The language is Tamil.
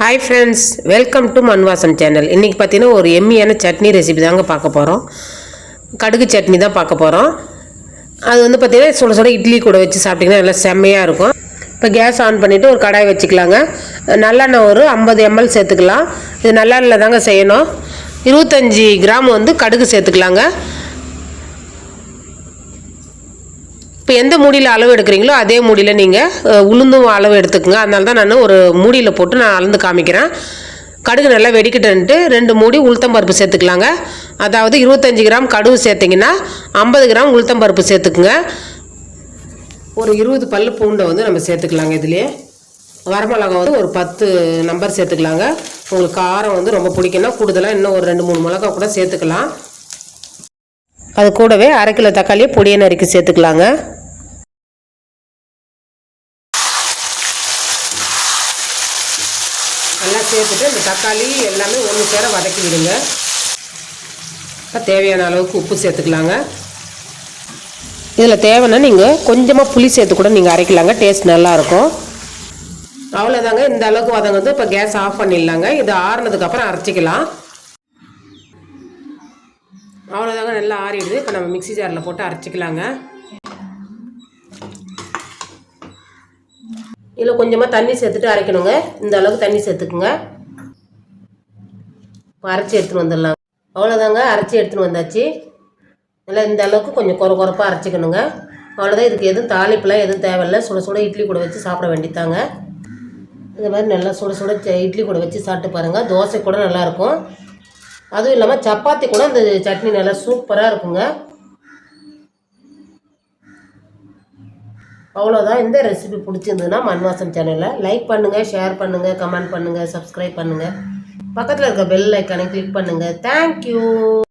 Hi friends welcome to Manvasan channel இன்றைக்கி பார்த்தீங்கன்னா ஒரு எம்மியான சட்னி ரெசிபி தாங்க பார்க்க போகிறோம் கடுகு சட்னி தான் பார்க்க போகிறோம் அது வந்து பார்த்திங்கன்னா சுட சுட இட்லி கூட வச்சு சாப்பிட்டிங்கன்னா நல்லா செம்மையாக இருக்கும். இப்போ கேஸ் ஆன் பண்ணிவிட்டு ஒரு கடாய் வச்சுக்கலாங்க. நல்லெண்ணெய் ஒரு ஐம்பது எம்எல் சேர்த்துக்கலாம். இது நல்லெண்ணெயில் தாங்க செய்யணும். இருபத்தஞ்சி கிராம் வந்து கடுகு சேர்த்துக்கலாங்க. இப்போ எந்த மூடியில் அளவு எடுக்கிறீங்களோ அதே மூடியில் நீங்கள் உளுந்தும் அளவு எடுத்துக்கோங்க. அதனால தான் நான் ஒரு மூடியில் போட்டு நான் அளந்து காமிக்கிறேன். கடுகு நல்லா வெடிக்கிட்டுன்ட்டு ரெண்டு மூடி உளுத்தம்பருப்பு சேர்த்துக்கலாங்க. அதாவது இருபத்தஞ்சி கிராம் கடுகு சேர்த்திங்கன்னா ஐம்பது கிராம் உளுத்தம்பருப்பு சேர்த்துக்குங்க. ஒரு இருபது பல்லு பூண்டை வந்து நம்ம சேர்த்துக்கலாங்க இதுலேயே. வரமிளகா வந்து ஒரு பத்து நம்பர் சேர்த்துக்கலாங்க. உங்களுக்கு காரம் வந்து ரொம்ப பிடிக்கும்னா கூடுதலாக இன்னும் ஒரு ரெண்டு மூணு மிளகா கூட சேர்த்துக்கலாம். அது கூடவே அரை கிலோ தக்காளியை பொடியை நறுக்கி சேர்த்துக்கலாங்க. நல்லா சேர்த்துட்டு இந்த தக்காளி எல்லாமே ஒன்று சேர வதக்கி விடுங்க. இப்போ தேவையான அளவுக்கு உப்பு சேர்த்துக்கலாங்க. இதில் தேவைன்னா நீங்கள் கொஞ்சமாக புளி சேர்த்து கூட நீங்கள் அரைக்கலாங்க. டேஸ்ட் நல்லாயிருக்கும். அவ்வளோதாங்க இந்த அளவுக்கு வதங்க இப்போ கேஸ் ஆஃப் பண்ணிடலாங்க. இது ஆறுனதுக்கப்புறம் அரைச்சிக்கலாம். அவ்வளோதாங்க நல்லா ஆறிடுது. இப்போ நம்ம மிக்ஸி ஜாரில் போட்டு அரைச்சிக்கலாங்க. இதில் கொஞ்சமாக தண்ணி சேர்த்துட்டு அரைக்கணுங்க. இந்த அளவுக்கு தண்ணி சேர்த்துக்குங்க. அரைச்சி எடுத்துன்னு வந்துடலாம். அவ்வளோதாங்க அரைச்சி எடுத்துன்னு வந்தாச்சு. நல்லா இந்த அளவுக்கு கொஞ்சம் குறை குறைப்பாக அரைச்சிக்கணுங்க. அவ்வளோதான் இதுக்கு எதுவும் தாளிப்புலாம் எதுவும் தேவையில்லை. சுட சுட இட்லி கூட வச்சு சாப்பிட வேண்டித்தாங்க இந்த மாதிரி நல்லா சுட சுட ச- இட்லி கூட வச்சு சாப்பிட்டு பாருங்கள் தோசை கூட நல்லாயிருக்கும் அதுவும் இல்லாமல் சப்பாத்தி கூட இந்த சட்னி நல்லா சூப்பராக இருக்குங்க. அவ்வளோதான் இந்த ரெசிபி பிடிச்சிருந்ததுன்னா மண்வாசன் சேனலை லைக் பண்ணுங்கள் ஷேர் பண்ணுங்கள் கமெண்ட் பண்ணுங்கள் சப்ஸ்கிரைப் பண்ணுங்கள் பக்கத்தில் இருக்க பெல் ஐக்கானை கிளிக் பண்ணுங்கள் தேங்க்யூ